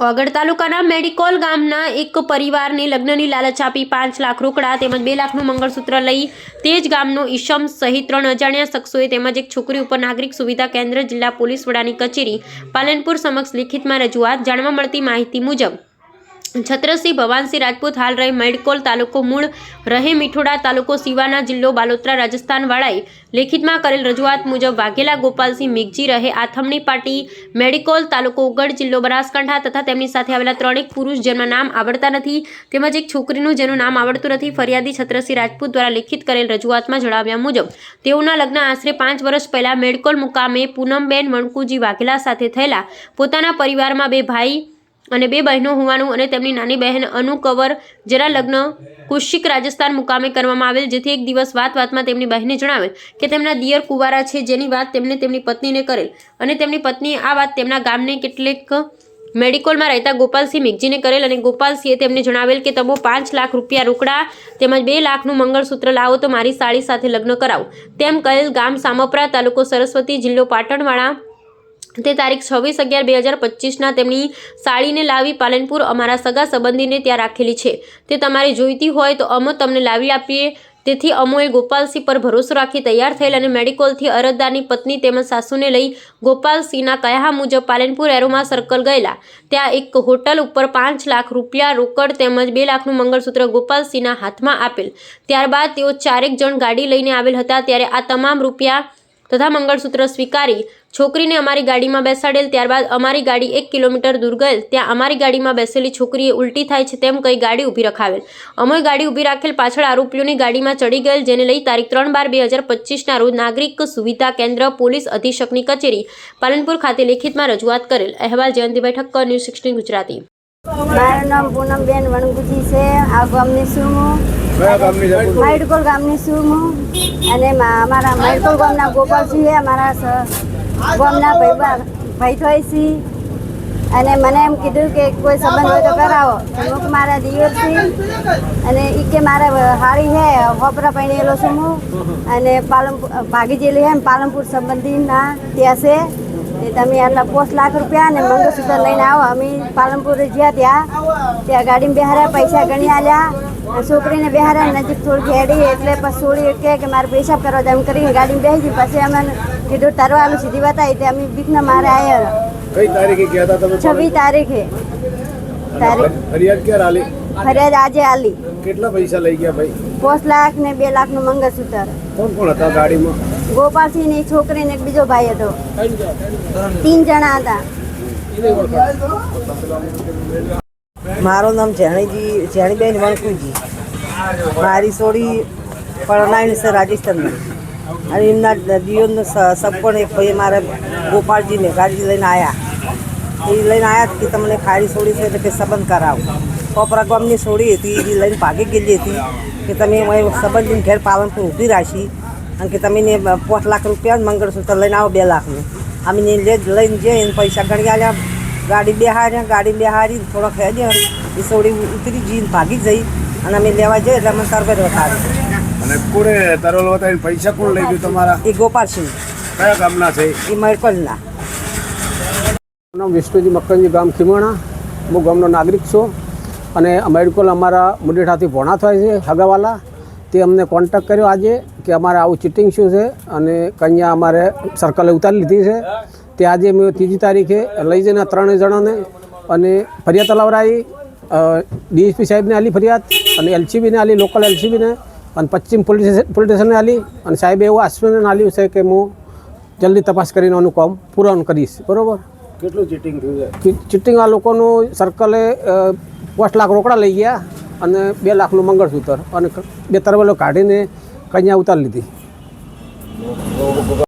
વાગડ તાલુકાના મેડિકોલ ગામના એક પરિવારને લગ્નની લાલચ આપી પાંચ લાખ રોકડા તેમજ બે લાખનું મંગળસૂત્ર લઈ તે જ ગામનો ઈશમ સહિત ત્રણ અજાણ્યા શખ્સોએ તેમજ એક છોકરી ઉપર નાગરિક સુવિધા કેન્દ્ર, જિલ્લા પોલીસ વડાની કચેરી, પાલનપુર સમક્ષ લિખિતમાં રજૂઆત જાણવા મળતી માહિતી મુજબ છત્રસિંહ ભવાનસિંહ રાજપૂત હાલ રહે મેડકોલ તાલુકો મૂળ. રહે મીઠોડા તાલુકો સિવાના જિલ્લો બાલોત્રા રાજસ્થાન વાળાએ લેખિતમાં કરેલ રજૂઆત મુજબ વાઘેલા ગોપાલસિંહ મેઘજી રહે આથમણી પાટી મેડિકોલ તાલુકો ઉગડ જિલ્લો બનાસકાંઠા તથા તેમની સાથે આવેલા ત્રણેક પુરુષ જેમના નામ આવડતા નથી તેમજ એક છોકરીનું જેનું નામ આવડતું નથી ફરિયાદી છત્રસિંહ રાજપૂત દ્વારા લેખિત કરેલ રજૂઆતમાં જણાવ્યા મુજબ તેઓના લગ્ન આશરે પાંચ વર્ષ પહેલા મેડકોલ મુકામે પૂનમબેન વણકુજી વાઘેલા સાથે થયેલા. પોતાના પરિવારમાં બે ભાઈ અને બે બહેનો હોવાનું અને તેમની નાની બહેન અનુ જેના લગ્ન કુશિક રાજસ્થાન મુકામે કરવામાં આવેલ, જેથી એક દિવસ વાત વાતમાં તેમની બહેને જણાવેલ કે તેમના દિયર કુવારા છે, જેની વાત તેમણે તેમની પત્નીને કરેલ. અને તેમની પત્નીએ આ વાત તેમના ગામને કેટલેક મેડિકોલમાં રહેતા ગોપાલસિંહ મેઘજીને કરેલ અને ગોપાલસિંહે તેમને જણાવેલ કે તમે પાંચ લાખ રૂપિયા રોકડા તેમજ બે લાખનું મંગળસૂત્ર લાવો તો મારી સાળી સાથે લગ્ન કરાવો. તેમ કહેલ ગામ સામપરા તાલુકો સરસ્વતી જિલ્લો પાટણવાળા તે તારીખ છવ્વીસ અગિયાર બે હજાર પચીસના તેમની સાડીને લાવી પાલનપુર અમારા સગા સંબંધીને ત્યાં રાખેલી છે. તે તમારે જોઈતી હોય તો અમે તમને લાવી આપીએ. તેથી અમોએ ગોપાલસિંહ પર ભરોસો રાખી તૈયાર થયેલ અને મેડિકોલથી અરજદારની પત્ની તેમજ સાસુને લઈ ગોપાલસિંહના કહ્યા મુજબ પાલનપુર એરોમા સર્કલ ગયેલા. ત્યાં એક હોટલ ઉપર પાંચ લાખ રૂપિયા રોકડ તેમજ બે લાખનું મંગળસૂત્ર ગોપાલસિંહના હાથમાં આપેલ. ત્યારબાદ તેઓ ચારેક જણ ગાડી લઈને આવેલ હતા. ત્યારે આ તમામ રૂપિયા તથા મંગળસૂત્ર સ્વીકારી છોકરીને અમારી ગાડીમાં બેસાડેલ, ત્યારબાદ અમારી ગાડી એક કિલોમીટર દૂર ગયેલ, ત્યાં અમારી ગાડીમાં બેસેલી છોકરીએ ઉલટી થાય છે તેમ કહી ગાડી ઊભી રખાવેલ. અમે ગાડી ઊભી રાખેલ પાછળ આરોપીઓની ગાડીમાં ચડી ગયેલ, જેને લઈ તારીખ ત્રણ બાર બે હજાર પચીસના રોજ નાગરિક સુવિધા કેન્દ્ર પોલીસ અધિક્ષકની કચેરી પાલનપુર ખાતે લેખિતમાં રજૂઆત કરેલ. અહેવાલ જયંતિભાઈ ઠક્કર ન્યૂઝ સિક્સટીન ગુજરાતી. મારું નામ પૂનમબેન વણગુજી છે. આ ગામની છું હું ગામની છે? હું. અને અમારા માઇડકોલ ગામના ગોપાલસિંહ અમારા ગામના ભાઈ ભાઈ છે અને મને એમ કીધું કે કોઈ સંબંધ હોય તો કરાવો. અમુક મારા છે અને એ કે મારે હારી છે હોપરા પહેણેલો છું હું. અને પાલનપુર ભાગી જેલી ને પાલનપુર સંબંધીના ત્યાં છે. એ તમે આટલા પોસ્ટ લાખ રૂપિયા અને મંગળસૂત્ર લઈને આવો. અમે પાલનપુર જ્યાં ત્યાં. ત્યાં ગાડીમાં બેહાર્યા, પૈસા ગણી અને છોકરીને બેહાર્યા નજીક થોડી ઘેડી એટલે પછી છોડી કે મારે પેશાબ કરવા એમ કરીને ગાડી બેસી ગઈ. પછી અમે કીધું તરવાનું સીધી બતાવી તે અમે બીકના મારે આવ્યા કઈ તારીખે ગયા હતા તમે છવ્વીસ તારીખે. તારીખ. ફરિયાદ ક્યારે આલી? ફરિયાદ આજે આલી. કેટલા પૈસા લઈ ગયા ભાઈ? પાંચ લાખ ને બે લાખનું મંગળસૂત્ર. કોણ કોણ હતા ગાડીમાં? ગોપાલસિંહની છોકરી ને એક બીજો ભાઈ હતો. તીન જણા હતા. મારું નામ જેણીજી, જેણીબેન વણકુજી. મારી સોડી પરણાયણ છે રાજસ્થાનની અને એમના દિયોનો સપણ એક ભાઈ મારા ગોપાલજીને ગાડી લઈને આવ્યા એ લઈને આવ્યા કે તમને ખારી સોડી છે એટલે કે સંબંધ કરાવો. કોપરા ગામની સોડી હતી એ લઈને ભાગી ગયેલી હતી કે તમે સંબંધીને ઘેર પાલનપુર ઊભી રાખી અને કે તમે પાંચ લાખ રૂપિયા મંગળસૂત્ર લઈને આવો બે લાખનું. અમે લઈને જઈએ પૈસા ગણી આલ્યા. ગાડી બેહાર્યા ગાડી બેહારી થોડોક હેડ્યો એ સોડી ઉતરી જઈને ભાગી જઈ અને અમે લેવા જઈએ એટલે અમે તરબેર વતાડી અને કોણે તરોલ વતાવીને પૈસા કોણ લઈ ગયું તમારા? એ ગોપાલસિંહ. કયા ગામના છે? એ મરકલના. નામ વિષ્ણુજી મક્કનજી ગામ ખીમણા. હું ગામનો નાગરિક છું. અને મેડિકલ અમારા મુંડેઠાથી ભોણા થાય છે હગાવાલા. તે અમને કોન્ટેક્ટ કર્યો આજે કે અમારે આવું ચીટિંગ શું છે અને કન્યા અમારે સર્કલે ઉતારી લીધી છે. તે આજે મેં ત્રીજી તારીખે લઈ જઈને ત્રણેય જણાને અને ફરિયાદ તલાવરાઈ ડીએસપી સાહેબને આલી ફરિયાદ અને એલસીબીને આલી લોકલ એલસીબીને અને પશ્ચિમ પોલીસ પોલીસ સ્ટેશને આલી અને સાહેબે એવું આશ્વાસન આલ્યું છે કે હું જલ્દી તપાસ કરીને આનું કામ પૂર્ણ કરીશ. બરાબર? કેટલું ચીટિંગ થયું છે? ચીટિંગ આ લોકોનું સર્કલે પાંચ લાખ રોકડા લઈ ગયા અને બે લાખનું મંગળસૂત્ર અને બે તરવેલો કાઢીને કન્યા ઉતારી લીધી.